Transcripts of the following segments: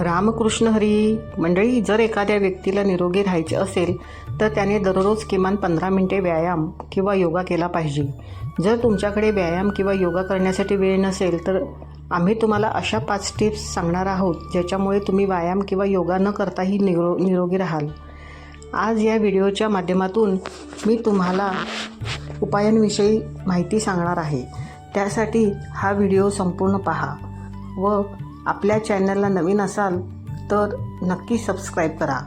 रामकृष्ण हरी मंडळी जर एखाद्या व्यक्तीला निरोगी राहायचे असेल तर त्याने दररोज किमान पंधरा मिनिटे व्यायाम किंवा योगा केला पाहिजे. जर तुमच्याकडे व्यायाम किंवा योगा करण्यासाठी वेळ नसेल तर आम्ही तुम्हाला अशा पाच टिप्स सांगणार आहोत ज्याच्यामुळे तुम्ही व्यायाम किंवा योगा न करताही निरो निरोगी राहाल. आज या व्हिडिओच्या माध्यमातून मी तुम्हाला उपायांविषयी माहिती सांगणार आहे. त्यासाठी हा व्हिडिओ संपूर्ण पहा व आपल्या चॅनलला नवीन असाल तर नक्की सबस्क्राईब करा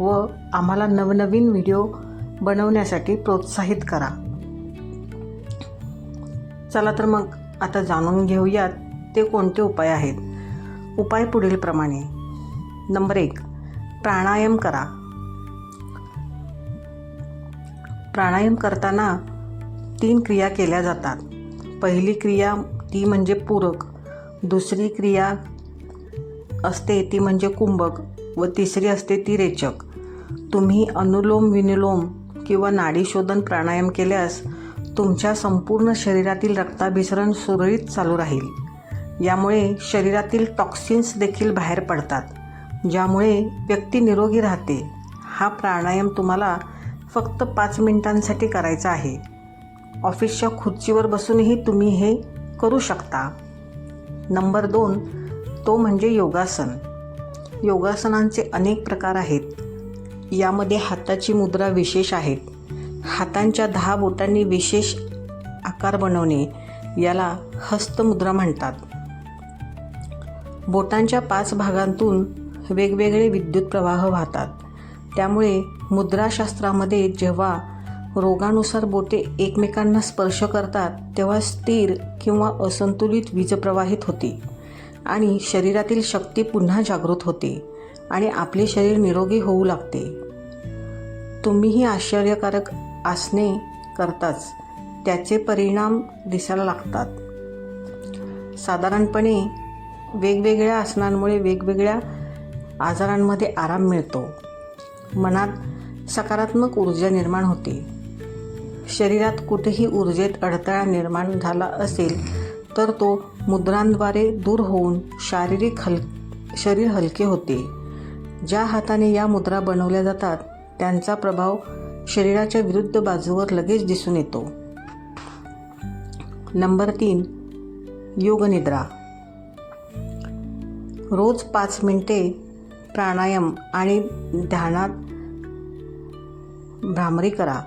व आम्हाला नवनवीन व्हिडिओ बनवण्यासाठी प्रोत्साहित करा. चला तर मग आता जाणून घेऊयात ते कोणते उपाय आहेत. उपाय पुढीलप्रमाणे नंबर एक प्राणायाम करा. प्राणायाम करताना तीन क्रिया केल्या जातात. पहिली क्रिया ती म्हणजे पूरक दुसरी क्रिया असते ती म्हणजे कुंभक व तिसरी असते ती रेचक. तुम्ही अनुलोम विनुलोम किंवा नाडीशोधन प्राणायाम केल्यास तुमच्या संपूर्ण शरीरातील रक्ताभिसरण सुरळीत चालू राहील. यामुळे शरीरातील टॉक्सिन्स देखील बाहेर पडतात ज्यामुळे व्यक्ती निरोगी राहते. हा प्राणायाम तुम्हाला फक्त पाच मिनिटांसाठी करायचा आहे. ऑफिसच्या खुर्चीवर बसूनही तुम्ही हे करू शकता. नंबर दोन तो म्हणजे योगासन. योगासनांचे अनेक प्रकार आहेत. यामध्ये हाताची मुद्रा विशेष आहेत. हातांच्या दहा बोटांनी विशेष आकार बनवणे याला हस्तमुद्रा म्हणतात. बोटांच्या पाच भागांतून वेगवेगळे विद्युत प्रवाह वाहतात. त्यामुळे मुद्राशास्त्रामध्ये जेव्हा रोगानुसार बोटे एकमेकांना स्पर्श करतात तेव्हा स्थिर किंवा असंतुलित वीज प्रवाहित होती. आणि शरीरातील शक्ती पुन्हा जागृत होते आणि आपले शरीर निरोगी होऊ लागते. तुम्हीही आश्चर्यकारक आसने करताच त्याचे परिणाम दिसायला लागतात. साधारणपणे वेगवेगळ्या आसनांमुळे वेगवेगळ्या आजारांमध्ये आराम मिळतो. मनात सकारात्मक ऊर्जा निर्माण होते. शरीरात कुठेही ऊर्जेत अडथळा निर्माण झाला असेल तर तो मुद्रांद्वारे दूर होऊन शारीरिक हल शरीर हलके होते. ज्या हाताने या मुद्रा बनवल्या जातात त्यांचा प्रभाव शरीराच्या विरुद्ध बाजूवर लगेच दिसून येतो. नंबर तीन योगनिद्रा. रोज पाच मिनिटे प्राणायाम आणि ध्यानात भ्रामरी करा.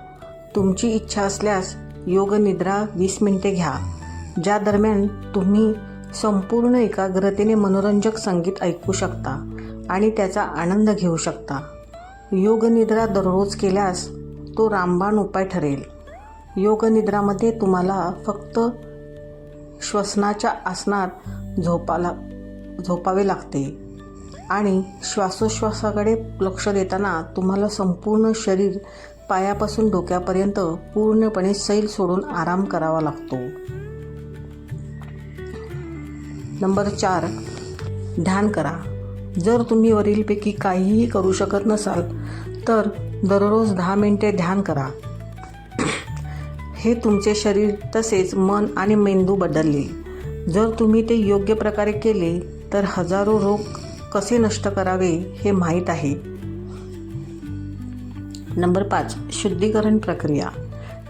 तुमची इच्छा असल्यास योगनिद्रा वीस मिनिटे घ्या. ज्या दरम्यान तुम्ही संपूर्ण एकाग्रतेने मनोरंजक संगीत ऐकू शकता आणि त्याचा आनंद घेऊ शकता. योगनिद्रा दररोज केल्यास तो रामबाण उपाय ठरेल. योगनिद्रामध्ये तुम्हाला फक्त श्वसनाच्या आसनात झोपाला झोपावे लागते आणि श्वासोश्वासाकडे लक्ष देताना तुम्हाला संपूर्ण शरीर पायापासून डोक्यापर्यंत पूर्णपणे सैल सोडून आराम करावा लागतो. नंबर चार ध्यान करा. जर तुम्ही वरीलपैकी काहीही करू शकत नसाल तर दररोज दहा मिनटे ध्यान करा. हे तुमचे शरीर तसेच मन आणि मेंदू बदलले. जर तुम्ही ते योग्य प्रकारे केले तर हजारो रोग कसे नष्ट करावे हे माहीत आहे. नंबर पाच शुद्धीकरण प्रक्रिया.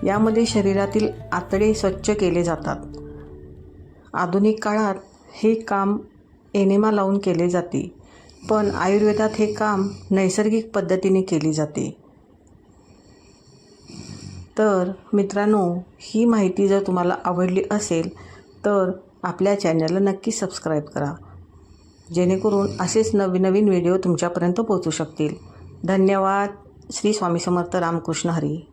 यामध्ये शरीरातील आतडे स्वच्छ केले जातात. आधुनिक काळात हे काम एनेमा लावून केले जाते पण आयुर्वेदात हे काम नैसर्गिक पद्धतीने केले जाते. तर मित्रांनो ही माहिती जर तुम्हाला आवडली असेल तर आपल्या चॅनलला नक्की सबस्क्राईब करा. जेणेकरून असेच नवीन नवीन व्हिडिओ तुमच्यापर्यंत पोहोचू शकतील. धन्यवाद. श्री स्वामी समर्थ रामकृष्ण हरी.